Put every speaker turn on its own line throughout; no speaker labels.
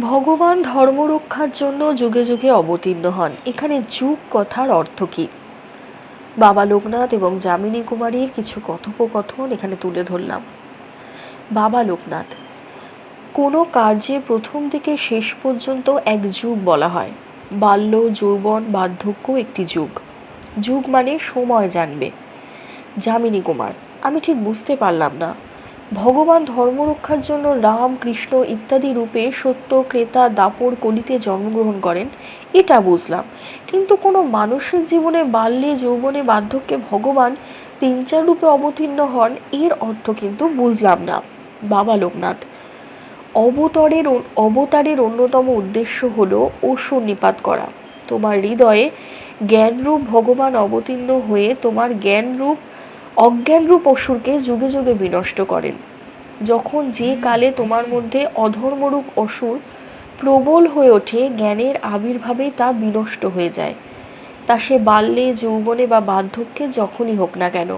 ভগবান ধর্ম রক্ষার জন্য যুগে যুগে অবতীর্ণ হন। এখানে যুগ কথার অর্থ কী? বাবা লোকনাথ এবং যামিনী কুমারীর কিছু কথোপকথন এখানে তুলে ধরলাম। বাবা লোকনাথ, কোনো কার্যে প্রথম থেকে শেষ পর্যন্ত এক যুগ বলা হয়। বাল্য, যৌবন, বার্ধক্য একটি যুগ। যুগ মানে সময় জানবে। যামিনী কুমার, আমি ঠিক বুঝতে পারলাম না। ভগবান ধর্ম রক্ষার জন্য রাম, কৃষ্ণ ইত্যাদি রূপে সত্য, ক্রেতা, দাপর কলিতে জন্মগ্রহণ করেন, এটা বুঝলাম। কিন্তু কোনো মানুষের জীবনে বাল্যে, যৌবনে বার্ধক্যে ভগবান তিন চার রূপে অবতীর্ণ হন, এর অর্থ কিন্তু বুঝলাম না। বাবা লোকনাথ, অবতরের অবতারের অন্যতম উদ্দেশ্য হল অসুর নিপাত করা। তোমার হৃদয়ে জ্ঞানরূপ ভগবান অবতীর্ণ হয়ে তোমার জ্ঞানরূপ অজ্ঞানরূপ অসুরকে যুগে যুগে বিনষ্ট করেন। যখন যে কালে তোমার মধ্যে অধর্মরূপ অসুর প্রবল হয়ে ওঠে, জ্ঞানের আবির্ভাবে তা বিনষ্ট হয়ে যায়। তা সে বাল্যে, যৌবনে বা বার্ধক্যে যখনই হোক না কেন,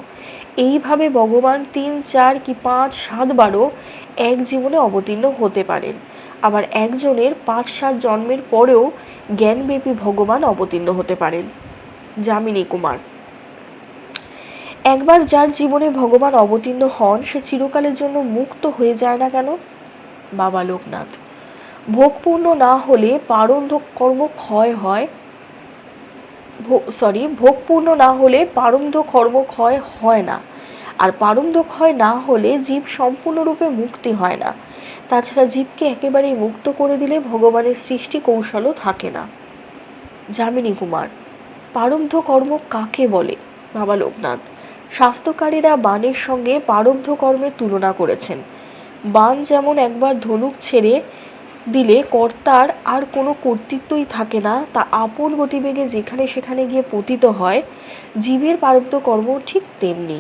এইভাবে ভগবান তিন, চার কি পাঁচ সাতবারও এক জীবনে অবতীর্ণ হতে পারেন। আবার একজনের পাঁচ, সাত জন্মের পরেও জ্ঞানব্যাপী ভগবান অবতীর্ণ হতে পারেন। যামিনী কুমার একবার যার জীবনে ভগবান অবতীর্ণ হন, সে চিরকালের জন্য মুক্ত হয়ে যায় না কেন? বাবা লোকনাথ। ভোগপূর্ণ না হলে পারন্ধ কর্ম ক্ষয় হয়। সরি ভোগপূর্ণ না হলে পারন্ধ কর্ম ক্ষয় হয় না। আর পারন্ধ ক্ষয় না হলে জীব সম্পূর্ণরূপে মুক্তি হয় না। তাছাড়া জীবকে একেবারেই মুক্ত করে দিলে ভগবানের সৃষ্টি কৌশলও থাকে না। যামিনী কুমার পারব্ধ কর্ম কাকে বলে? বাবা লোকনাথ। স্বাস্থ্যকারীরা বানের সঙ্গে পারব্ধ কর্মের তুলনা করেছেন। বান যেমন একবার ধনুক ছেড়ে দিলে কর্তার আর কোনো কর্তৃত্বই থাকে না, তা আপন গতিবেগে যেখানে সেখানে গিয়ে পতিত হয়, জীবের পারব্ধ কর্ম ঠিক তেমনি।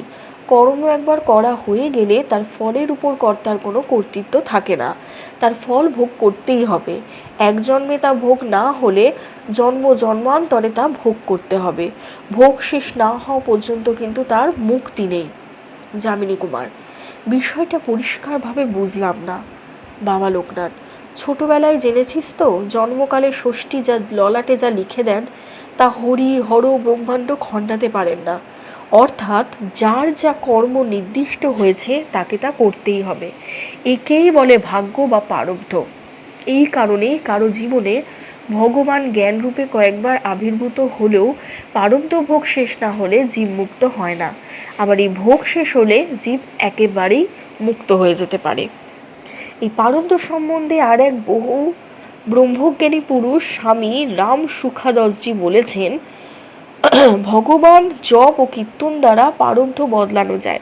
কর্ম একবার করা হয়ে গেলে তার ফলের উপর কর্তার কোনো কর্তৃত্ব থাকে না। তার ফল ভোগ করতেই হবে। এক জন্মে তা ভোগ না হলে জন্ম জন্মান্তরে তা ভোগ করতে হবে। ভোগ শেষ না হওয়া পর্যন্ত কিন্তু তার মুক্তি নেই। যামিনী কুমার, বিষয়টা পরিষ্কারভাবে বুঝলাম না। বাবা লোকনাথ, ছোটবেলায় জেনেছিস তো, জন্মকালে ষষ্ঠী যা ললাটে যা লিখে দেন, তা হরি, হর, ব্রহ্মাণ্ড খণ্ডাতে পারেন না। অর্থাৎ যার যা কর্ম নির্দিষ্ট হয়েছে তাকে তা করতেই হবে। একেই বলে ভাগ্য বা প্রারব্ধ এই কারণে কারও জীবনে ভগবান জ্ঞানরূপে কয়েকবার আবির্ভূত হলেও প্রারব্ধ ভোগ শেষ না হলে জীব মুক্ত হয় না। আবার এই ভোগ শেষ হলে জীব একেবারেই মুক্ত হয়ে যেতে পারে। এই প্রারব্ধ সম্বন্ধে আর এক বহু ব্রহ্মজ্ঞানী পুরুষ স্বামী রাম সুখাদসজি বলেছেন ভগবান জপ ও কীর্তন দ্বারা পারব্ধ বদলানো যায়।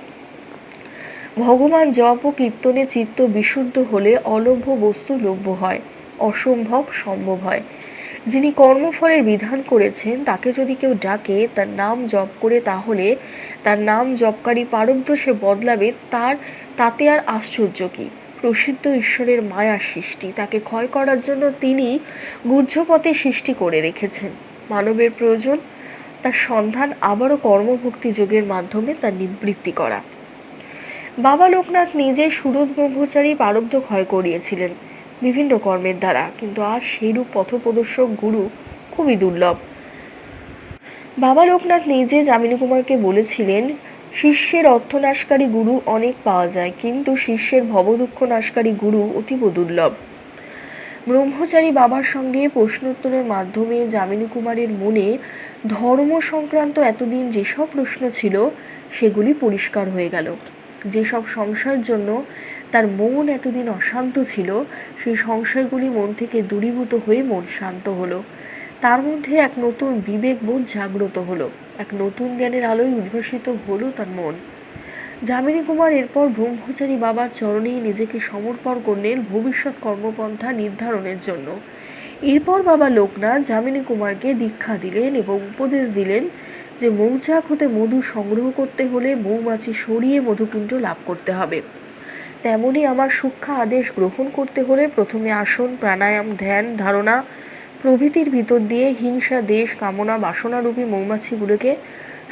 ভগবান জপ ও কীর্তনে চিত্ত বিশুদ্ধ হলে অলভ্য বস্তু লভ্য হয়, অসম্ভব সম্ভব হয়। যিনি কর্মফলের বিধান করেছেন, তাকে যদি কেউ ডাকে, তার নাম জপ করে তাহলে তার নাম জপকারী পারব্ধ সে বদলাবে, তার, তাতে আর আশ্চর্য কী? প্রসিদ্ধ ঈশ্বরের মায়ার সৃষ্টি, তাকে ক্ষয় করার জন্য তিনি গুহ্যপথে সৃষ্টি করে রেখেছেন। মানবের প্রয়োজন তার সন্ধান আবারও কর্মভক্তি যোগের মাধ্যমে তার নিবৃত্তি করা। বাবা লোকনাথ নিজে সুরত ব্রহ্মচারী পারব্ধ ক্ষয় করিয়েছিলেন বিভিন্ন কর্মের দ্বারা, কিন্তু আর সেইরূপ পথপ্রদর্শক গুরু খুবই দুর্লভ। বাবা লোকনাথ নিজে যামিনী কুমারকে বলেছিলেন, শিষ্যের অর্থনাশকারী গুরু অনেক পাওয়া যায়, কিন্তু শিষ্যের ভবদুঃখ নাশকারী গুরু অতীব দুর্লভ। ব্রহ্মচারী বাবার সঙ্গে প্রশ্নোত্তরের মাধ্যমে যামিনী কুমারের মনে ধর্ম সংক্রান্ত এতদিন যেসব প্রশ্ন ছিল, সেগুলি পরিষ্কার হয়ে গেল। যেসব সংশয়ের জন্য তার মন এতদিন অশান্ত ছিল, সেই সংশয়গুলি মন থেকে দূরীভূত হয়ে মন শান্ত হলো। তার মধ্যে এক নতুন বিবেকবোধ জাগ্রত হলো। এক নতুন জ্ঞানের আলোয় উদ্ভাসিত হলো তার মন। যামিনী কুমার এরপর ব্রহ্মচারী বাবার চরণেই নিজেকে সমর্পণ করলেন ভবিষ্যৎ কর্মপন্থা নির্ধারণের জন্য। এরপর বাবা লোকনাথ যামিনী কুমারকে দীক্ষা দিলেন এবং উপদেশ দিলেন যে মৌচাক হতে মধু সংগ্রহ করতে হলে মৌমাছি সরিয়ে মধুকুণ্ড লাভ করতে হবে। তেমনি আমার সূক্ষ্ম আদেশ গ্রহণ করতে হলে প্রথমে আসন, প্রাণায়াম, ধ্যান, ধারণা প্রভৃতির ভিতর দিয়ে হিংসা, দেশ, কামনা, বাসনারূপী মৌমাছিগুলোকে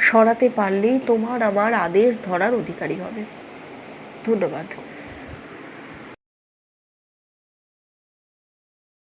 সরাতে পারলেই তোমার আমার আদেশ ধরার অধিকারী হবে। ধন্যবাদ।